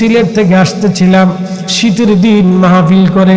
সিলেট থেকে আসতেছিলাম। শীতের দিন মাহফিল করে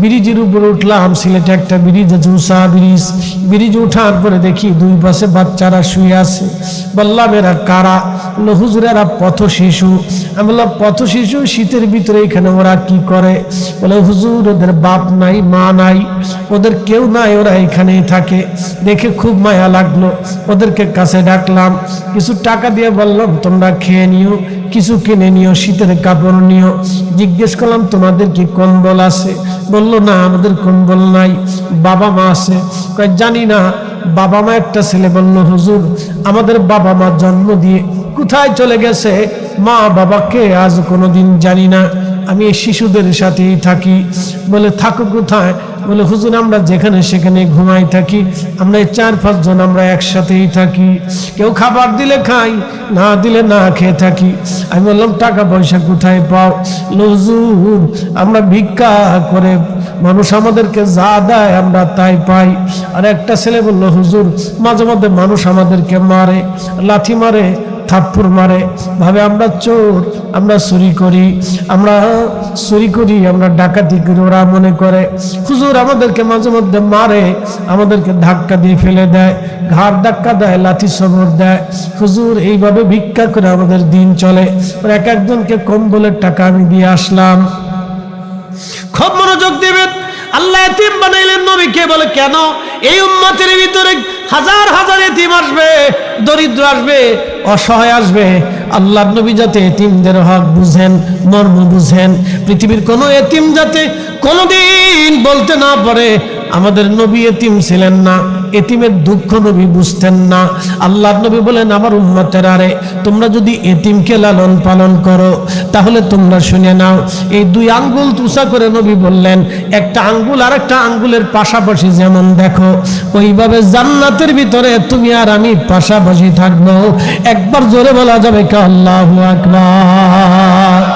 ব্রিজের উপর উঠলাম। সিলেটে একটা ব্রিজ আছে উষা ব্রিজ। ব্রিজ উঠার পরে দেখি দুই পাশে বাচ্চারা শুয়ে আছে। বললাম এরা কারা? বলল, হুজুর পথ শিশু। আমি বললাম পথ শিশু? শীতের ভিতরে এখানে ওরা কি করে? বলে হুজুর ওদের বাপ নাই মা নাই। ওদের কেউ নাই ওরা এখানেই থাকে। দেখে খুব মায়া লাগল। ওদেরকে কাছে ডাকলাম। কিছু টাকা দিয়ে বললাম তোমরা খেয়ে নিও। কিছু কিনে নিও, শীতের কাপড় নিও। জিজ্ঞেস করলাম, তোমাদের কি কম্বল আছে? বলল, না, আমাদের কম্বল নাই, বাবা মা আছে। জানি না। বাবা মা একটা ছেলে বলল, হুজুর, আমাদের বাবা মা জন্ম দিয়ে কোথায় চলে গেছে? মা বাবাকে আজ কোনোদিন জানি না। আমি শিশুদের সাথেই থাকি। বলে, থাকো কোথায়? বলে, হুজুর, আমরা যেখানে সেখানে ঘুমাই থাকি, আমরা চার পাঁচজন আমরা একসাথেই থাকি। কেউ খাবার দিলে খাই, না দিলে না খেয়ে থাকি। আমি বললাম, টাকা পয়সা কোথায় পাও? লজুর আমরা ভিক্ষা করে মানুষ আমাদেরকে যা দেয় আমরা তাই পাই। আর একটা ছেলে বলল, হুজুর, মাঝে মধ্যে মানুষ আমাদেরকে মারে, লাথি মারে থাপ্পড় মারে, ভাবে আমরা চোর, আমরা চুরি করি, আমরা চুরি করি, আমরা ডাকাতি করি, ওরা মনে করে, হুজুর আমাদেরকে মাঝে মধ্যে মারে, আমাদেরকে ধাক্কা দিয়ে ফেলে দেয়, ঘাড় ধাক্কা দেয় লাথি সবর দেয়, হুজুর এইভাবে ভিক্ষা করে আমাদের দিন চলে। এক একজনকে কম্বলের টাকা আমি দিয়ে আসলাম। খুব মনোযোগ দিবেন। আল্লাহ এতিম বানাইলেন নবীকে বলে, কেন? এই উম্মতের ভিতরে হাজার হাজার এতিম আসবে। দরিদ্র আসবে, অসহায় আসবে। আল্লাহ নবী যাতে এতিমদের হক বুঝেন মর্ম বুঝেন। পৃথিবীর কোনো এতিম যাতে কোনোদিন বলতে না পারে আমাদের নবী এতিম ছিলেন না, এতিমের দুঃখ নবী বুঝতেন না। আল্লাহ নবী বলেন, আমার উম্মতের আরে, তোমরা যদি এতিমকে লালন পালন করো, তাহলে তোমরা শুনে নাও। এই দুই আঙ্গুল তুষা করে নবী বললেন, একটা আঙ্গুল আর একটা আঙ্গুলের পাশাপাশি যেমন দেখো, ওইভাবে জান্নাতের ভিতরে তুমি আর আমি পাশাপাশি থাকব। একবার জোরে বলা যাবে কে আল্লাহ আকবার।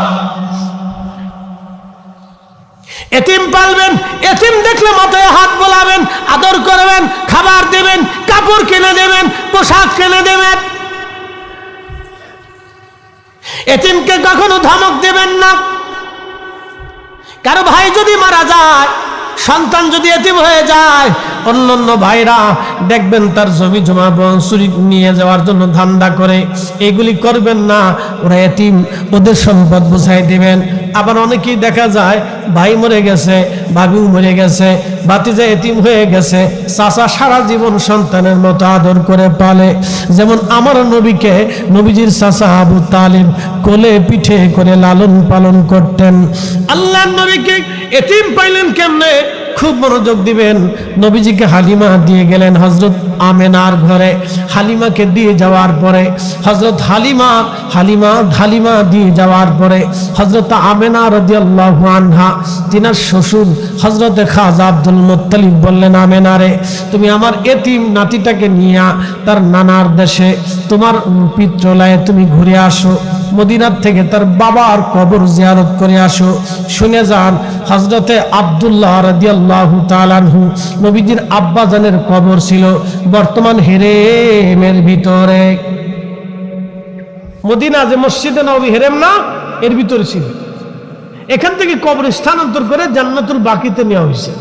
এতিম পালবেন, এতিম দেখলে মাথায় হাত বোলাবেন, আদর করবেন, খাবার দেবেন, কাপড় কিনে দেবেন, পোশাক কিনে দেবেন। এতিমকে কখনো ধমক দেবেন না। কারও ভাই যদি মারা যায়, সন্তান যদি এতিম হয়ে যায় অন্য অন্য ভাইরা দেখবেন তার জমি জমা চুরি নিয়ে যাওয়ার জন্য ধান্দা করে। এগুলি করবেন না, ওরা এতিম, ওদের সম্পদ বুঝাই দিবেন। আবার অনেকেই দেখা যায়, ভাই মরে গেছে, ভাবিও মরে গেছে বাতিজা এতিম হয়ে গেছে, চাচা সারা জীবন সন্তানের মতো আদর করে পালে। যেমন আমার নবীকে নবীজির চাচা আবু তালিম কোলে পিঠে করে লালন পালন করতেন। আল্লাহ নবীকে এতিম পাইলেন কেমনে? খুব মনোযোগ দিবেন। নবীজিকে হালিমা দিয়ে গেলেন হজরত আমেনার ঘরে হালিমাকে দিয়ে যাওয়ার পরে হজরত হালিমা হালিমা হালিমা দিয়ে যাওয়ার পরে হজরত আমেনা রদিয়াল্লাহ আনহা, তিনার শ্বশুর হজরতে খাজা আব্দুল মুত্তালিব বললেন, আমেনারে, তুমি আমার এতিম নাতিটাকে নিয়ে তার নানার দেশে, তোমার পিত্রলায় তুমি ঘুরে আসো, মদিনার থেকে তার বাবার কবর জিয়ারত করে আসো। শুনে যান হজরতে আবদুল্লাহ রাদিয়াল্লাহু তাআলাহু নবীজির আব্বাজানের কবর ছিল বর্তমান হেরেমের ভিতরে। মদিনা যে মসজিদে নবী হেরেম না, এর ভিতরে ছিল। এখান থেকে কবর স্থানান্তর করে জান্নাতুল বাকিতে নেওয়া হয়েছে।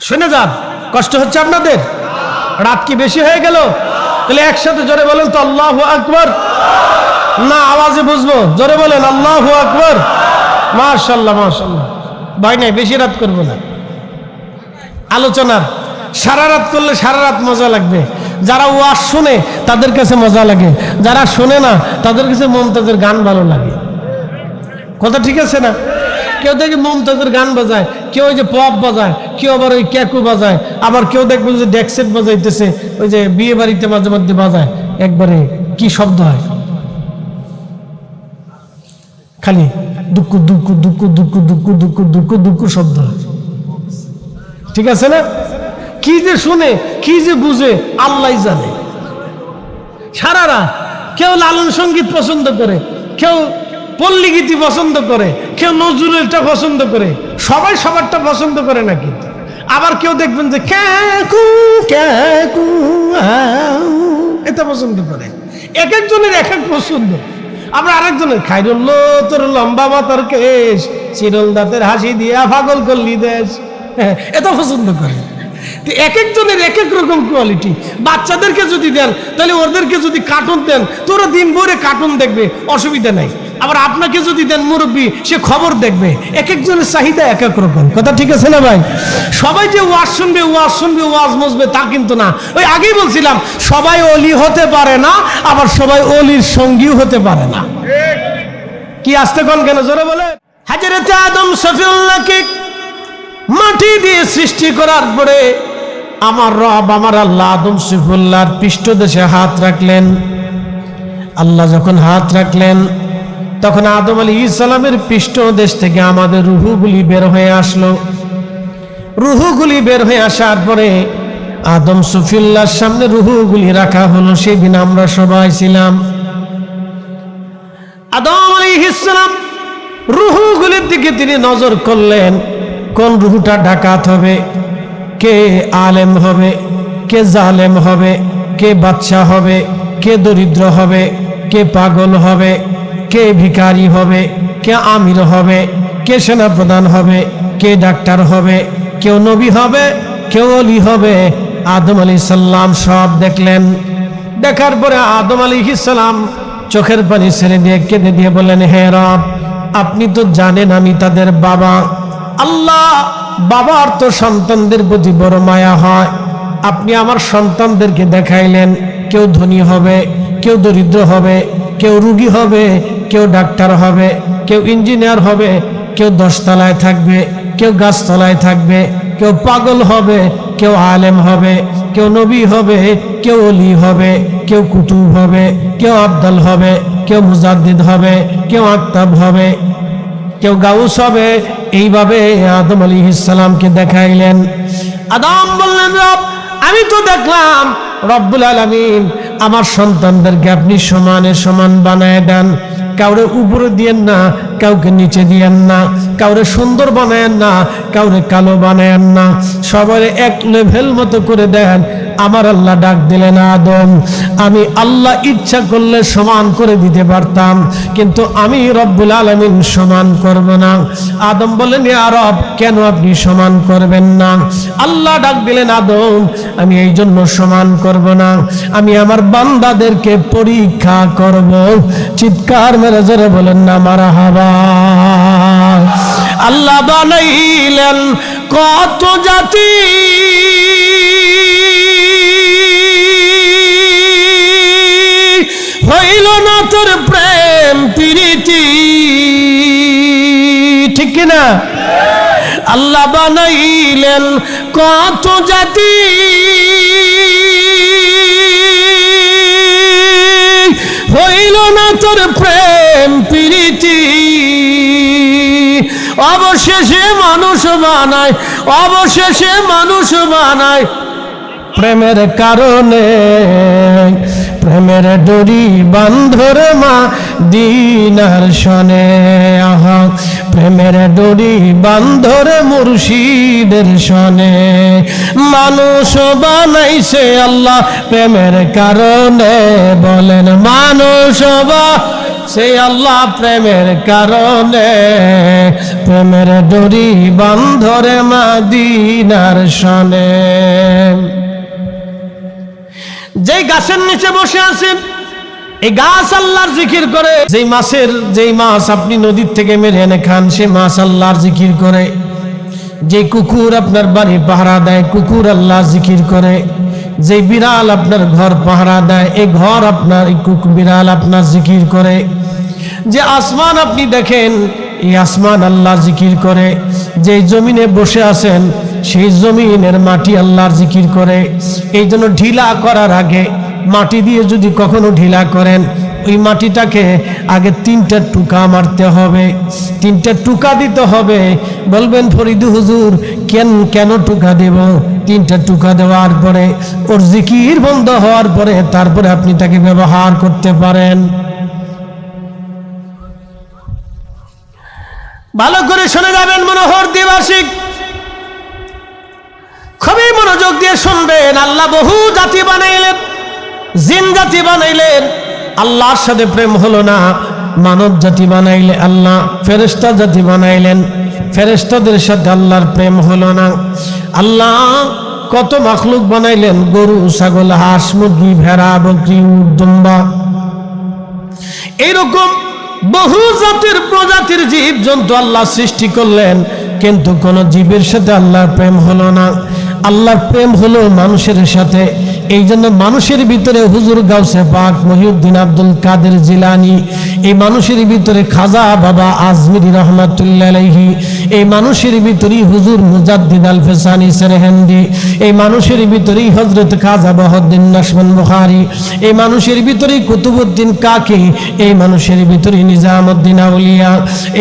শুনে যান, কষ্ট হচ্ছে আপনাদের? রাত কি বেশি হয়ে গেল? তাহলে একসাথে জোরে বলেন তো, আল্লাহ আকবর না, আওয়াজে বুঝব। জোরে বলেন, আল্লাহ আকবর মাশাল্লাহ মাশাল্লাহ। ভাই নাই, বেশি রাত করব না। আলোচনার সারা রাত করলে সারা রাত মজা লাগবে। যারা ওয়াজ শুনে, তাদের কাছে মজা লাগে। যারা শোনে না, তাদের কাছে মমতাজের গান ভালো লাগে। কথা ঠিক আছে না? কেউ দেখে মমতাজের গান বাজায়, কেউ ওই যে পপ বাজায়, কেউ আবার ওই ক্যাকু বাজায়, আবার কেউ দেখবে যে ডেক্সেট বাজাইতেছে, ওই যে বিয়ে বাড়িতে মাঝে মধ্যে বাজায়। একবারে কি শব্দ হয়? খালি দুঃখ দুঃখ দুঃখ দুঃখ দুঃখ দুঃখ দুঃখ দুঃখ শব্দ ঠিক আছে না? কি যে শুনে, কি যে বুঝে, আল্লাহ জানে। সারারা কেউ লালন সংগীত পছন্দ করে, কেউ পল্লীগীতি পছন্দ করে, কেউ নজরুলটা পছন্দ করে, সবাই সবারটা পছন্দ করে না কিন্তু আবার কেউ দেখবেন যে ক্যাকু ক্যাকু এটা পছন্দ করে। এক একজনের এক এক পছন্দ। আমরা আরেকজনের, খাইরুল্ল, তোর লম্বা মাতার কেশ, চিরল দাঁতের হাসি দিয়া পাগল করলি দেশ। এত পছন্দ করে। তো এক একজনের এক এক রকম কোয়ালিটি বাচ্চাদেরকে যদি দেন, তাহলে ওদেরকে যদি কার্টুন দেন তোরা দিন ভরে কার্টুন দেখবে, অসুবিধা নাই। আবার আপনাকে যদি দেন মুরব্বী, সে খবর দেখবে। এক একজনের চাহিদা এক এক রকম। কথা ঠিক আছে না ভাই? সবাই যে ওয়াজ শুনবে ওয়াজ শুনবে, ওয়াজ মসবে তা কিন্তু না। ওই আগেই বলছিলাম, সবাই অলি হতে পারে না, আবার সবাই অলির সঙ্গীও হতে পারে না। কি আসতে কোন কেন? জোরে বলে হাজারতে আদম সফিউল্লাহকে মাটি দিয়ে সৃষ্টি করার পরে আমার রব আমার আল্লাহ আদম সফিউল্লাহর পৃষ্ঠদেশে হাত রাখলেন। আল্লাহ যখন হাত রাখলেন, তখন আদম আলী ইসলামের পৃষ্ঠদেশ থেকে আমাদের রুহুগুলি বের হয়ে আসলো। রুহুগুলি বের হয়ে আসার পরে আদম সুফিল্লার সামনে রুহুগুলি রাখা হলো, সেদিন আমরা সবাই ছিলাম। আদম আলী ইসলাম রুহুগুলির দিকে তিনি নজর করলেন। কোন রুহুটা ডাকাত হবে? কে আলেম হবে? কে জালেম হবে? কে বাচ্চা হবে? কে দরিদ্র হবে? কে পাগল হবে? কে ভিখারি হবে? কে আমির হবে? কে সেনাপ্রধান হবে? কে ডাক্তার হবে? কেউ নবী হবে? কেউ অলি হবে? আদম আলী সাল্লাম সব দেখলেন। দেখার পরে আদম আলী সালাম চোখের পানি ছেড়ে দিয়ে কেঁদে দিয়ে বললেন, হে রব, আপনি তো জানেন আমি তাদের বাবা। আল্লাহ বাবার তো সন্তানদের প্রতি বড় মায়া হয় আপনি আমার সন্তানদেরকে দেখাইলেন কেউ ধনী হবে কেউ দরিদ্র হবে কেউ রুগী হবে কেউ ডাক্তার হবে কেউ ইঞ্জিনিয়ার হবে কেউ দশতলায় থাকবে কেউ গাছতলায় থাকবে কেউ পাগল হবে কেউ আলেম হবে কেউ নবী হবে কেউ অলি হবে কেউ কুতুব হবে কেউ আবদাল হবে কেউ মুজাদ্দিদ হবে কেউ আক্তাব হবে কেউ গাউস হবে এইভাবে আদম আলী ইসালামকে দেখাইলেন। আদম বললেন, রব, আমি তো দেখলাম, রব্বুল আলমিন আমার সন্তানদেরকে আপনি সমানে সমান বানায় দেন। কাউরে উপরে দিয়েন না, কাউকে নিচে দিয়েন না, কাউরে সুন্দর বানায়েন না, কাউরে কালো বানায়েন না। সবার এক লেভেল মতো করে দেন। আমার আল্লাহ ডাক দিলেন, আদম, আমি আল্লাহ ইচ্ছা করলে সমান করে দিতে পারতাম, কিন্তু আমি রব্বুল আলমিন সমান করব না। আদম বলেন আরব কেন আপনি সমান করবেন না? আল্লাহ ডাক দিলেন, আদম, আমি এই জন্য সমান করব না। আমি আমার বান্দাদেরকে পরীক্ষা করব। চিৎকার মেরে জোরে বলেন, না মারা হাবা আল্লাহ বানাইলেন কত জাতি হইল না তোর প্রেম, প্রীতি। ঠিক কিনা আল্লাহ বানাইলেন কত জাতি। হইল না তোর প্রেম, প্রীতি। অবশেষে মানুষ বানায়, অবশেষে মানুষ বানায়। প্রেমের কারণে, প্রেমের ডরি বান্ধর মা দিনার শনে, আহা, প্রেমের ডরি বান্ধর মুর্শিদের শনে। মানুষ বানাইছে আল্লাহ প্রেমের কারণে, বলেন মানুষ বা সেই আল্লাহ প্রেমের কারণে। প্রেমের ডরি বান্ধরে মাদিনার শনে যেই গাছের নিচে বসে আছেন এই গাছ আল্লাহর জিকির করে। যেই মাছের, যেই মাছ আপনি নদীর থেকে মেরে এনে খান, সে মাছ আল্লাহর জিকির করে। যে কুকুর আপনার বাড়ি পাহারা দেয়, কুকুর আল্লাহ জিকির করে। যে বিড়াল আপনার ঘর পাহারা দেয়, এই ঘর আপনার বিড়াল আপনার জিকির করে। যে আসমান আপনি দেখেন এই আসমান আল্লাহর জিকির করে। যে জমিনে বসে আছেন, সেই জমিনের মাটি আল্লাহর জিকির করে। এই জন্য ঢিলা করার আগে মাটি দিয়ে যদি কখনো ঢিলা করেন, ওই মাটিটাকে আগে তিনটা টুকা মারতে হবে। তিনটা টুকা দিতে হবে। বলবেন, ফরিদু হুজুর, কেন কেন টুকা দেব? তিনটা টুকা দেওয়ার পরে, ওর জিকির বন্ধ হওয়ার পরে তারপরে আপনি তাকে ব্যবহার করতে পারেন। ভালো করে শুনে যাবেন মনোহর দিবাসিক খুবই মনোযোগ দিয়ে শুনবেন। আল্লাহ বহু জাতি বানাইলেন, জিন জাতি বানাইলেন। আল্লাহর সাথে প্রেম হলো না। মানব জাতি বানাইলে আল্লাহ ফেরেস্তা জাতি বানাইলেন। ফেরেস্তাদের সাথে আল্লাহর প্রেম হলো না। আল্লাহ কত মাখলুক বানাইলেন, গরু, ছাগল, হাঁস, মুরগি, ভেড়া, বকরি, উট, দুম্বা। এইরকম বহু জাতির প্রজাতির জীব জন্তু আল্লাহ সৃষ্টি করলেন, কিন্তু কোন জীবের সাথে আল্লাহর প্রেম হলো না। আল্লাহর প্রেম হলো মানুষের সাথে। এই জন্য মানুষের ভিতরে হুজুর গাউসে পাক মহিউদ্দিন আব্দুল কাদের জিলানি এই মানুষের ভিতরে খাজা বাবা আজমিরি রহমাতুল্লাহ এই মানুষের ভিতরেই হুজুর মুজাদ্দিদ আল ফেসানি সেরহেন্দি, এই মানুষের ভিতরেই হজরত খাজা বহদ্দিন নাসমান বুখারি, এই মানুষের ভিতরেই কুতুবুদ্দিন কাকি, এই মানুষের ভিতরেই নিজামুদ্দিন আউলিয়া,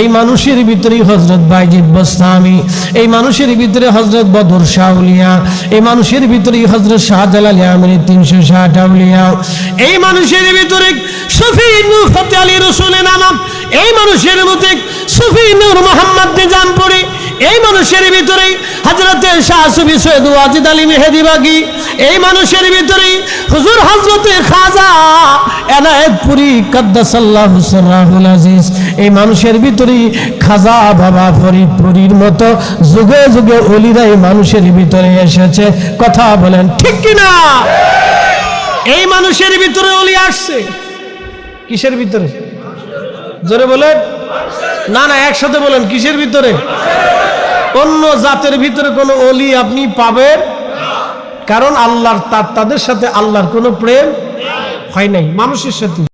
এই মানুষের ভিতরেই হজরত বাইজিদ বস্তামি, এই মানুষের ভিতরে হজরত বদর শাউলিয়া এই মানুষের ভিতরেই হজরত শাহজালাল আমির তিনশো ষাট আউলিয়া, এই মানুষের ভিতরে শফি নূর ফতে আলী এই মানুষের মধ্যে সুফি নূর মোহাম্মদ নিজামপুরি এই মানুষের ভিতরে হজরতে শাহ সুফি সৈয়দ ওয়াজিদ আলী মেহেদিবাগি এই মানুষের ভিতরে হুজুর হজরতে খাজা এনায়েতপুরি কদ্দাসাল্লাহ সর্রাহুল আজিজ, এই মানুষের ভিতরে খাজা বাবা ফরিদপুরীর মতো যুগে যুগে অলিরা এই মানুষের ভিতরে এসেছে। কথা বলেন, ঠিক কিনা? এই মানুষের ভিতরে অলি আসছে। কিসের ভিতরে? জোরে বলেন। না না, একসাথে বলেন, কিসের ভিতরে? অন্য জাতের ভিতরে কোনো অলি আপনি পাবেন? কারণ আল্লাহর তার তাদের সাথে আল্লাহর কোনো প্রেম হয় নাই, মানুষের সাথে।